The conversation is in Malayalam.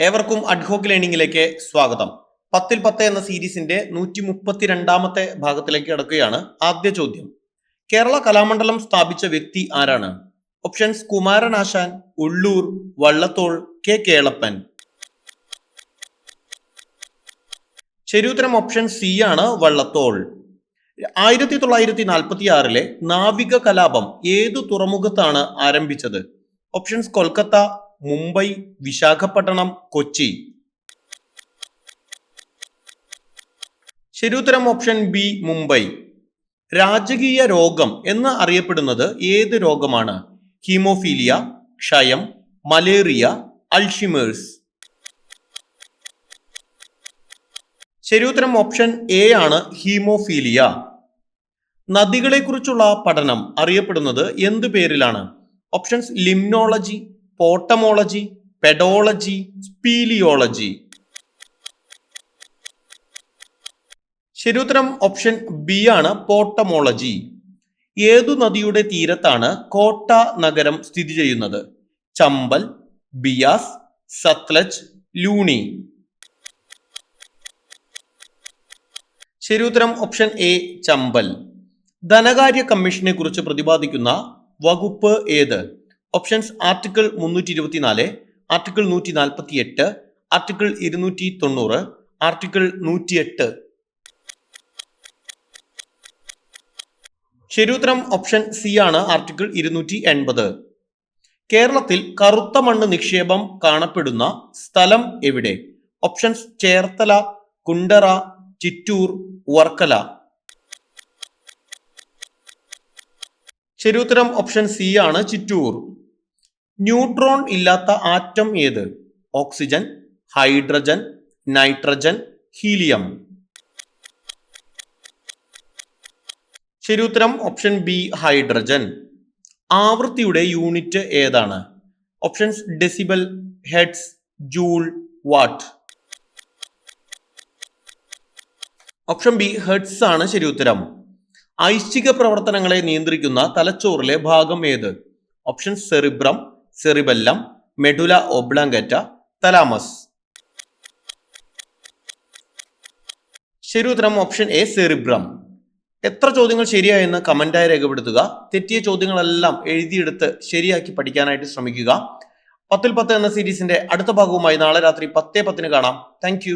ഏവർക്കും അഡ്ഹോക്ക് ലേണിംഗിലേക്ക് സ്വാഗതം. പത്തിൽ പത്ത് എന്ന സീരീസിന്റെ നൂറ്റി മുപ്പത്തിരണ്ടാമത്തെ ഭാഗത്തിലേക്ക് കിടക്കുകയാണ് ആദ്യ ചോദ്യം. കേരള കലാമണ്ഡലം സ്ഥാപിച്ച വ്യക്തി ആരാണ്? Options Kumaranasan Ulloor Vallathol K Kelappan. ശരിയുത്തരം ഓപ്ഷൻ സി ആണ് വള്ളത്തോൾ. ആയിരത്തി തൊള്ളായിരത്തി നാൽപ്പത്തി ആറിലെ നാവിക കലാപം ഏതു തുറമുഖത്താണ് ആരംഭിച്ചത്? ഓപ്ഷൻസ് കൊൽക്കത്ത മുംബൈ വിശാഖപട്ടണം കൊച്ചി. ശരിയുത്തരം ഓപ്ഷൻ ബി മുംബൈ. രാജകീയ രോഗം എന്ന് അറിയപ്പെടുന്നത് ഏത് രോഗമാണ്? ഹീമോഫീലിയ ക്ഷയം മലേറിയ അൾഷിമേഴ്സ്. ശരിയുത്തരം ഓപ്ഷൻ എ ആണ് ഹീമോഫീലിയ. നദികളെക്കുറിച്ചുള്ള പഠനം അറിയപ്പെടുന്നത് എന്ത് പേരിലാണ്? Options limnology potamology pedology speleology. ശരിയുത്തരം ഓപ്ഷൻ ബി ആണ് പോട്ടമോളജി. ഏതു നദിയുടെ തീരത്താണ് കോട്ട നഗരം സ്ഥിതി ചെയ്യുന്നത്? ചമ്പൽ ബിയാസ് സത്ലജ് ലൂണി. ശരിയുത്തരം ഓപ്ഷൻ എ ചമ്പൽ. ധനകാര്യ കമ്മീഷനെ കുറിച്ച് പ്രതിപാദിക്കുന്ന വകുപ്പ് ഏത്? ഓപ്ഷൻസ് ആർട്ടിക്കിൾ മുന്നൂറ്റി ഇരുപത്തിനാല് ആർട്ടിക്കിൾ നൂറ്റി നാൽപ്പത്തി എട്ട് ആർട്ടിക്കിൾ ഇരുന്നൂറ്റി തൊണ്ണൂറ് ആർട്ടിക്കിൾ നൂറ്റിയെട്ട്. ശരിയുത്തരം ഓപ്ഷൻ സി ആണ് ആർട്ടിക്കിൾ ഇരുന്നൂറ്റി എൺപത് കേരളത്തിൽ കറുത്ത മണ്ണ് നിക്ഷേപം കാണപ്പെടുന്ന സ്ഥലം എവിടെ? ഓപ്ഷൻസ് ചേർത്തല കുണ്ടറ ചിറ്റൂർ വർക്കല. ശരിയുത്തരം ഓപ്ഷൻ സി ആണ് ചിറ്റൂർ. ന്യൂട്രോൺ ഇല്ലാത്ത ആറ്റം ഏത്? Oxygen hydrogen nitrogen helium. ശരി ഉത്തരം ഓപ്ഷൻ ബി ഹൈഡ്രജൻ. ആവൃത്തിയുടെ യൂണിറ്റ് ഏതാണ്? Options decibel hertz joule watt. Option B hertz ആണ് ശരി ഉത്തരം. ഐശ്ചിക പ്രവർത്തനങ്ങളെ നിയന്ത്രിക്കുന്ന തലച്ചോറിലെ ഭാഗം ഏത്? Option cerebrum cerebellum medulla oblongata thalamus. ശരിയുത്തരം ഓപ്ഷൻ എ സെറിബ്രം. എത്ര ചോദ്യങ്ങൾ ശരിയായെന്ന് കമന്റായി രേഖപ്പെടുത്തുക. തെറ്റിയ ചോദ്യങ്ങളെല്ലാം എഴുതിയെടുത്ത് ശരിയാക്കി പഠിക്കാനായിട്ട് ശ്രമിക്കുക. പത്തിൽ പത്ത് എന്ന സീരീസിന്റെ അടുത്ത ഭാഗവുമായി നാളെ രാത്രി പത്തേ പത്തിന് കാണാം. താങ്ക്